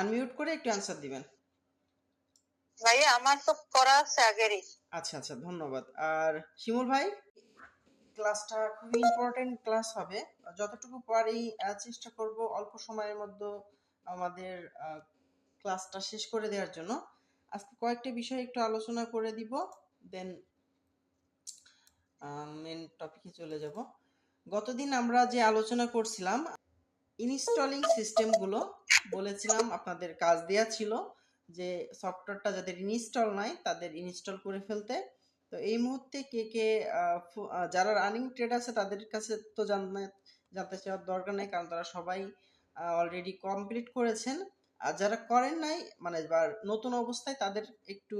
Unmute করে একটু answer দিবেন। ভাইয়া আমার তো করা আছে আগেরই। আচ্ছা আচ্ছা ধন্যবাদ। আর শিমুল ভাই? ক্লাসটা খুবই ইম্পর্টেন্ট ক্লাস হবে। যতটুকু পারি চেষ্টা করব অল্প সময়ের মধ্যে আমাদের ক্লাসটা শেষ করে দেওয়ার জন্য। আজকে কয়েকটা বিষয় একটু আলোচনা করে দিব দেন মেন টপিকে চলে যাব। গতদিন আমরা যে আলোচনা করছিলাম ইনস্টলিং সিস্টেমগুলো বলেছিলাম আপনাদের কাজ দেয়া ছিল যে সফটওয়্যারটা যাদের ইনস্টল নাই তাদের ইনস্টল করে ফেলতে। তো এই মুহূর্তে কে কে যারা রানিং ট্রেড আছে তাদের কাছে তো জানতে জানতে চাওয়ার দরকার নেই কারণ তারা সবাই অলরেডি কমপ্লিট করেছেন। আর যারা করেন নাই মানে নতুন অবস্থায় তাদের একটু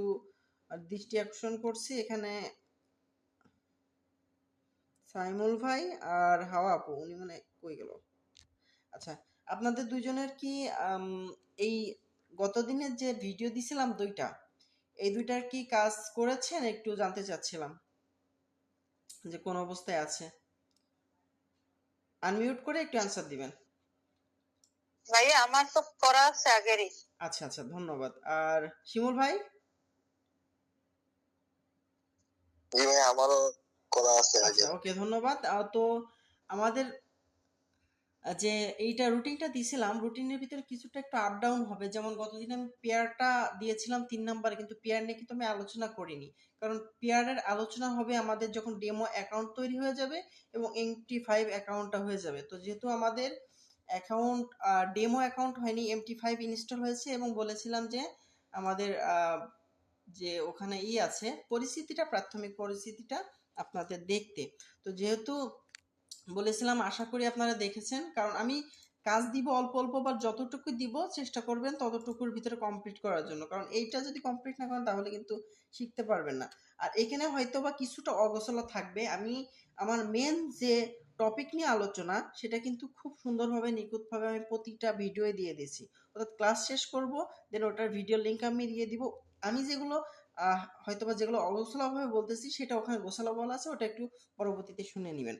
দৃষ্টি আকর্ষণ করছি এখানে সাইমুল ভাই আর হাওয়া আপু, উনি মানে কই গেল? আচ্ছা আপনাদের দুজনের কি এই গতদিনের যে ভিডিও দিছিলাম দুইটা এই দুইটার কি কাজ করেছেন? একটু জানতে চাচ্ছিলাম যে কোন অবস্থায় আছে। আনমিউট করে একটু অ্যান্সার দিবেন। ভাইয়া আমার তো করা আছে আগেরই। আচ্ছা আচ্ছা ধন্যবাদ। আর শিমুল ভাই? জি ভাই আমারও করা আছে আচ্ছা ওকে ধন্যবাদ। তো আমাদের যে এইটা রুটিনটা দিয়েছিলাম রুটিনের ভিতরে কিছুটা একটু আপ ডাউন হবে। যেমন গতদিন আমি পেয়ারটা দিয়েছিলাম তিন নাম্বারে কিন্তু পেয়ার নিয়ে কিন্তু আমি আলোচনা করিনি। কারণ পেয়ারের আলোচনা হবে আমাদের যখন ডেমো অ্যাকাউন্ট তৈরি হয়ে যাবে এবং এমটি ফাইভ অ্যাকাউন্টটা হয়ে যাবে। তো যেহেতু আমাদের অ্যাকাউন্ট ডেমো অ্যাকাউন্ট হয়নি এমটি ফাইভ ইনস্টল হয়েছে এবং বলেছিলাম যে আমাদের যে ওখানে ই আছে, পরিস্থিতিটা, প্রাথমিক পরিস্থিতিটা আপনাদের দেখতে। তো যেহেতু বলেছিলাম আশা করি আপনারা দেখেছেন। কারণ আমি কাজ দিব অল্প অল্প বা যতটুকু দিব চেষ্টা করবেন ততটুকুর ভিতরে কমপ্লিট করার জন্য। কারণ এইটা যদি কমপ্লিট না করেন তাহলে কিন্তু শিখতে পারবেন না। আর এখানে হয়তো বা কিছুটা অগোছলা থাকবে। আমি আমার মেন যে টপিক নিয়ে আলোচনা সেটা কিন্তু খুব সুন্দরভাবে নিখুঁতভাবে আমি প্রতিটা ভিডিওয়ে দিয়ে দিয়েছি। অর্থাৎ ক্লাস শেষ করব দেন ওটার ভিডিও লিঙ্ক আমি দিয়ে দিব। আমি যেগুলো আহ, হয়তোবা যেগুলো অগোছলাভাবে বলতেছি সেটা ওখানে গোছালা বলা আছে ওটা একটু পরবর্তীতে শুনে নেবেন।